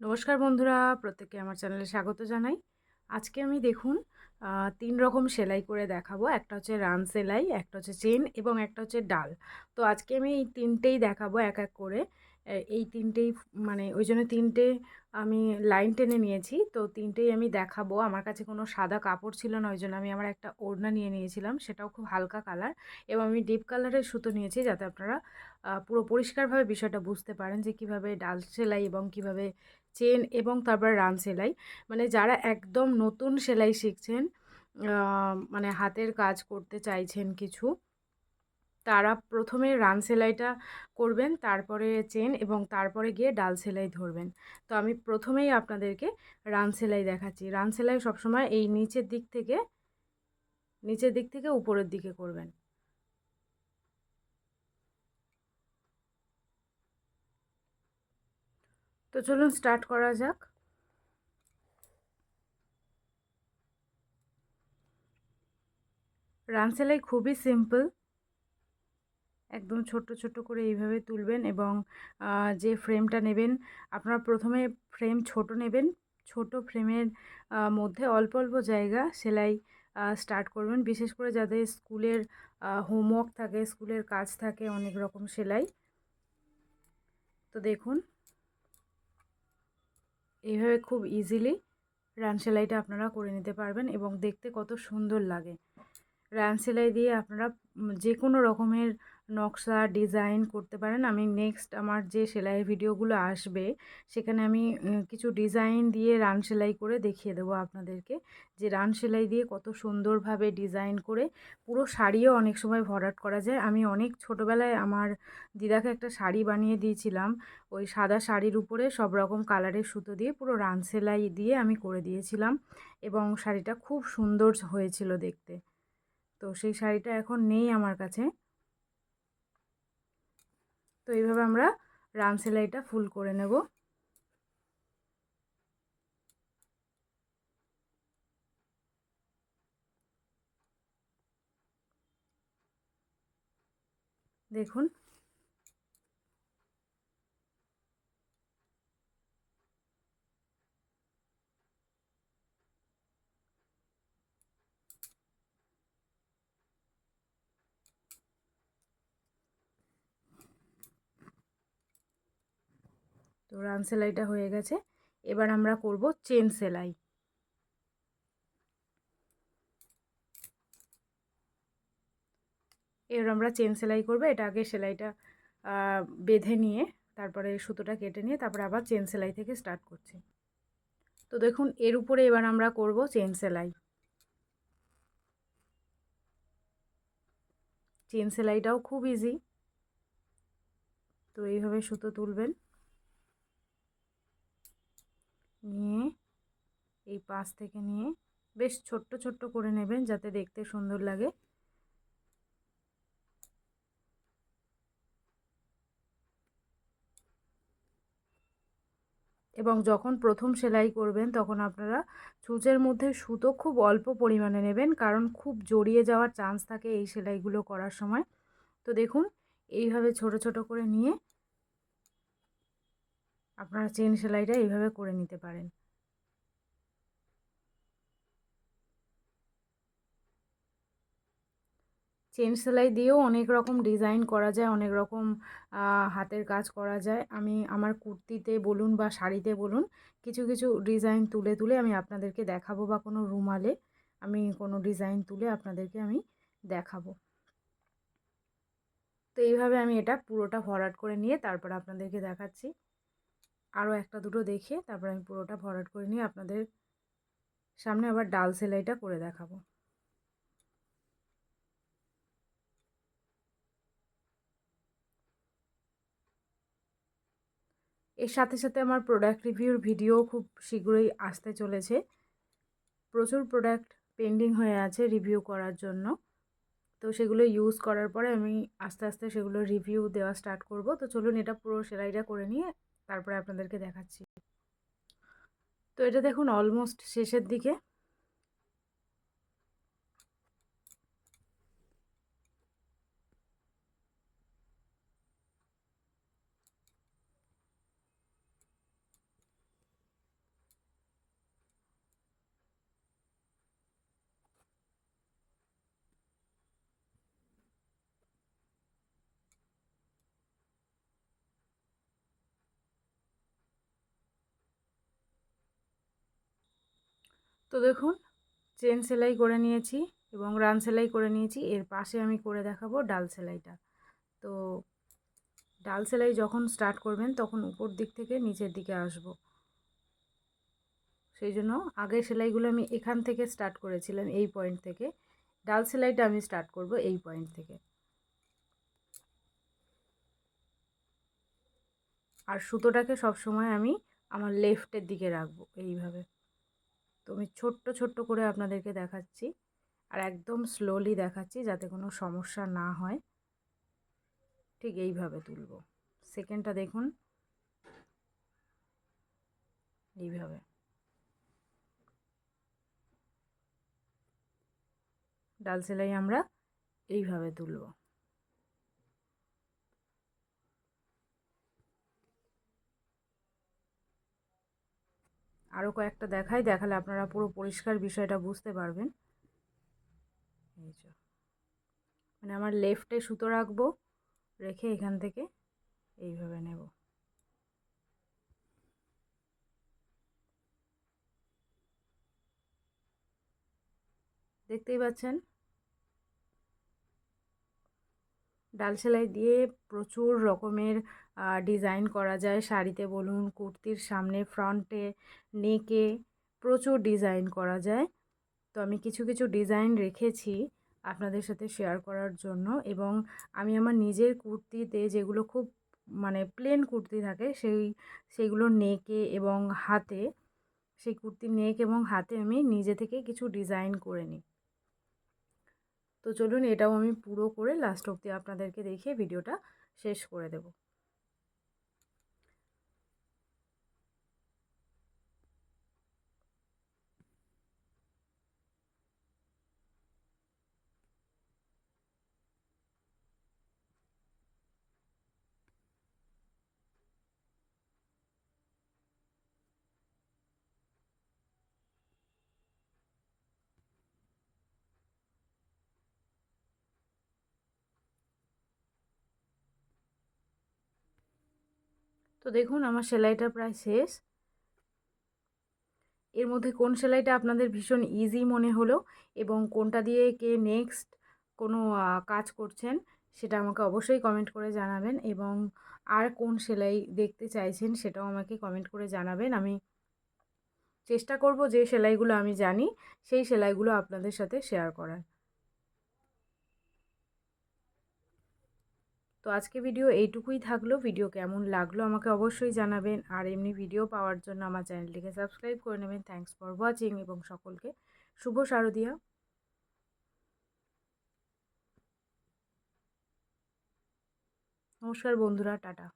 নমস্কার বন্ধুরা, প্রত্যেককে আমার চ্যানেলে স্বাগত জানাই। আজকে আমি দেখুন তিন রকম সেলাই করে দেখাবো। একটা হচ্ছে রান সেলাই, একটা হচ্ছে চেন এবং একটা হচ্ছে ডাল। তো আজকে আমি এই তিনটেই দেখাবো এক এক করে। এই তিনটেই মানে ওই জন্য তিনটে আমি লাইন টেনে নিয়েছি। তো তিনটেই আমি দেখাবো। আমার কাছে কোনো সাদা কাপড় ছিল না, ওই জন্য আমি আমার একটা ওড়না নিয়ে নিয়েছিলাম। সেটাও খুব হালকা কালার এবং আমি ডিপ কালারের সুতো নিয়েছি যাতে আপনারা পুরো পরিষ্কারভাবে বিষয়টা বুঝতে পারেন যে কীভাবে ডাল সেলাই এবং কীভাবে চেন এবং তারপর রান সেলাই। মানে যারা একদম নতুন সেলাই শিখছেন মানে হাতের কাজ করতে চাইছেন কিছু, তারা প্রথমে রান সেলাইটা করবেন, তারপরে চেন এবং তারপরে গিয়ে ডাল সেলাই ধরবেন। তো আমি প্রথমেই আপনাদেরকে রান সেলাই দেখাচ্ছি। রান সেলাই সবসময় এই নিচের দিক থেকে, নিচের দিক থেকে উপরের দিকে করবেন। তো চলুন স্টার্ট করা যাক। রান সেলাই খুবই সিম্পল একদম ছোট্ট ছোট্ট করে এইভাবে তুলবেন এবং যে ফ্রেমটা নেবেন, আপনারা প্রথমে ফ্রেম ছোট নেবেন। ছোট ফ্রেমের মধ্যে অল্প অল্প জায়গা সেলাই স্টার্ট করবেন। বিশেষ করে যাদের স্কুলের হোমওয়ার্ক থাকে, স্কুলের কাজ থাকে, অনেক রকম সেলাই। তো দেখুন এইভাবে খুব ইজিলি রান সেলাইটা আপনারা করে নিতে পারবেন এবং দেখতে কত সুন্দর লাগে। রান সেলাই দিয়ে আপনারা যে কোনো রকমের নকশা ডিজাইন করতে পারেন। আমি নেক্সট আমার যে সেলাইয়ের ভিডিওগুলো আসবে, সেখানে আমি কিছু ডিজাইন দিয়ে রান সেলাই করে দেখিয়ে দেবো আপনাদেরকে। যে রান সেলাই দিয়ে কত সুন্দরভাবে ডিজাইন করে পুরো শাড়িও অনেক সময় ভরাট করা যায়। আমি অনেক ছোটোবেলায় আমার দিদাকে একটা শাড়ি বানিয়ে দিয়েছিলাম। ওই সাদা শাড়ির উপরে সব রকম কালারের সুতো দিয়ে পুরো রান সেলাই দিয়ে আমি করে দিয়েছিলাম এবং শাড়িটা খুব সুন্দর হয়েছিল দেখতে। তো সেই শাড়িটা এখন নেই আমার কাছে। তো এইভাবে আমরা রাম সেলাইটা ফুল করে নেব। দেখুন রান সেলাইটা হয়ে গেছে। এবার আমরা করব চেন সেলাই। এবার আমরা চেন সেলাই করব, এটা আগে সেলাইটা বেঁধে নিয়ে, তারপরে সুতোটা কেটে নিয়ে, তারপরে আবার চেন সেলাই থেকে স্টার্ট করছি। তো দেখুন, এর উপরে এবার আমরা করব চেন সেলাই। চেন সেলাইটাও খুব ইজি তো এইভাবে সুতো তুলবেন। নিয়ে এই পাশ থেকে নিয়ে বেশ ছোট্ট ছোট্ট করে নেবেন যাতে দেখতে সুন্দর লাগে। এবং যখন প্রথম সেলাই করবেন তখন আপনারা সূচের মধ্যে সুতো খুব অল্প পরিমাণে নেবেন, কারণ খুব জড়িয়ে যাওয়ার চান্স থাকে এই সেলাইগুলো করার সময়। তো দেখুন, এইভাবে ছোট ছোট করে নিয়ে আপনারা চেন সেলাইটা এইভাবে করে নিতে পারেন। চেন সেলাই দিয়েও অনেক রকম ডিজাইন করা যায়, অনেক রকম হাতের কাজ করা যায়। আমি আমার কুর্তিতে বলুন বা শাড়িতে বলুন কিছু কিছু ডিজাইন তুলে তুলে আমি আপনাদেরকে দেখাবো বা কোনো রুমালে আমি কোনো ডিজাইন তুলে আপনাদেরকে আমি দেখাবো। তো এইভাবে আমি এটা পুরোটা ভরাট করে নিয়ে তারপর আপনাদেরকে দেখাচ্ছি। আরও একটা দুটো দেখে তারপর আমি পুরোটা ভরাট করে নিয়ে আপনাদের সামনে আবার ডাল সেলাইটা করে দেখাবো। এর সাথে সাথে আমার প্রোডাক্ট রিভিউর ভিডিও খুব শীঘ্রই আসতে চলেছে। প্রচুর প্রোডাক্ট পেন্ডিং হয়ে আছে রিভিউ করার জন্য। তো সেগুলো ইউজ করার পরে আমি আস্তে আস্তে সেগুলো রিভিউ দেওয়া স্টার্ট করব। তো চলুন এটা পুরো সেলাইটা করে নিয়ে তারপরে আপনাদেরকে দেখাচ্ছি। তো এটা দেখুন অলমোস্ট শেষের দিকে। তো দেখুন, চেন সেলাই করে নিয়েছি এবং রান সেলাই করে নিয়েছি। এর পাশে আমি করে দেখাবো ডাল সেলাইটা। তো ডাল সেলাই যখন স্টার্ট করবেন, তখন উপর দিক থেকে নিচের দিকে আসব। সেই জন্য আগের সেলাইগুলো আমি এখান থেকে স্টার্ট করেছিলাম, এই পয়েন্ট থেকে। ডাল সেলাইটা আমি স্টার্ট করব এই পয়েন্ট থেকে। আর সুতোটাকে সবসময় আমি আমার লেফটের দিকে রাখব এইভাবে। তো আমি ছোট্ট ছোট্ট করে আপনাদেরকে দেখাচ্ছি। আর একদম স্লোলি দেখাচ্ছি যাতে কোনো সমস্যা না হয়। ঠিক এইভাবে তুলব। সেকেন্ডটা দেখুন। এইভাবে। ডাল সেলাই আমরা এইভাবে তুলব। আরও কয়েকটা দেখাই, দেখালে আপনারা পুরো পরিষ্কার বিষয়টা বুঝতে পারবেন। মানে আমার লেফটে সুতো রাখব, রেখে এখান থেকে এইভাবে নেব। দেখতেই পাচ্ছেন? ডাল সেলাই দিয়ে প্রচুর রকমের ডিজাইন করা যায়। শাড়িতে বলুন, কুর্তির সামনে, ফ্রন্টে, নেকে প্রচুর ডিজাইন করা যায়। তো আমি কিছু কিছু ডিজাইন রেখেছি আপনাদের সাথে শেয়ার করার জন্য এবং আমি আমার নিজের কুর্তিতে যেগুলো খুব মানে প্লেন কুর্তি থাকে সেই সেইগুলো নেকে এবং হাতে, সেই কুর্তির নেক এবং হাতে আমি নিজে থেকে কিছু ডিজাইন করে নিই। তো চলুন এটাও আমি পুরো করে লাস্ট অবধি আপনাদেরকে দেখিয়ে ভিডিওটা শেষ করে দেবো। তো দেখুন, আমার সেলাইটা প্রায় শেষ। এর মধ্যে কোন সেলাইটা আপনাদের ভীষণ ইজি মনে হলো এবং কোনটা দিয়ে কে নেক্সট কোনো কাজ করছেন, সেটা আমাকে অবশ্যই কমেন্ট করে জানাবেন এবং আর কোন সেলাই দেখতে চাইছেন সেটাও আমাকে কমেন্ট করে জানাবেন। আমি চেষ্টা করব যে সেলাইগুলো আমি জানি, সেই সেলাইগুলো আপনাদের সাথে শেয়ার করার। তো আজকে ভিডিও এইটুকুই থাকল। ভিডিও কেমন লাগল আমাকে অবশ্যই জানাবেন। আর এমনি ভিডিও পাওয়ার জন্য আমার চ্যানেলটিকে সাবস্ক্রাইব করে নেবেন। থ্যাংকস ফর ওয়াচিং এবং সকলকে শুভ শারদীয়া। নমস্কার বন্ধুরা, টাটা।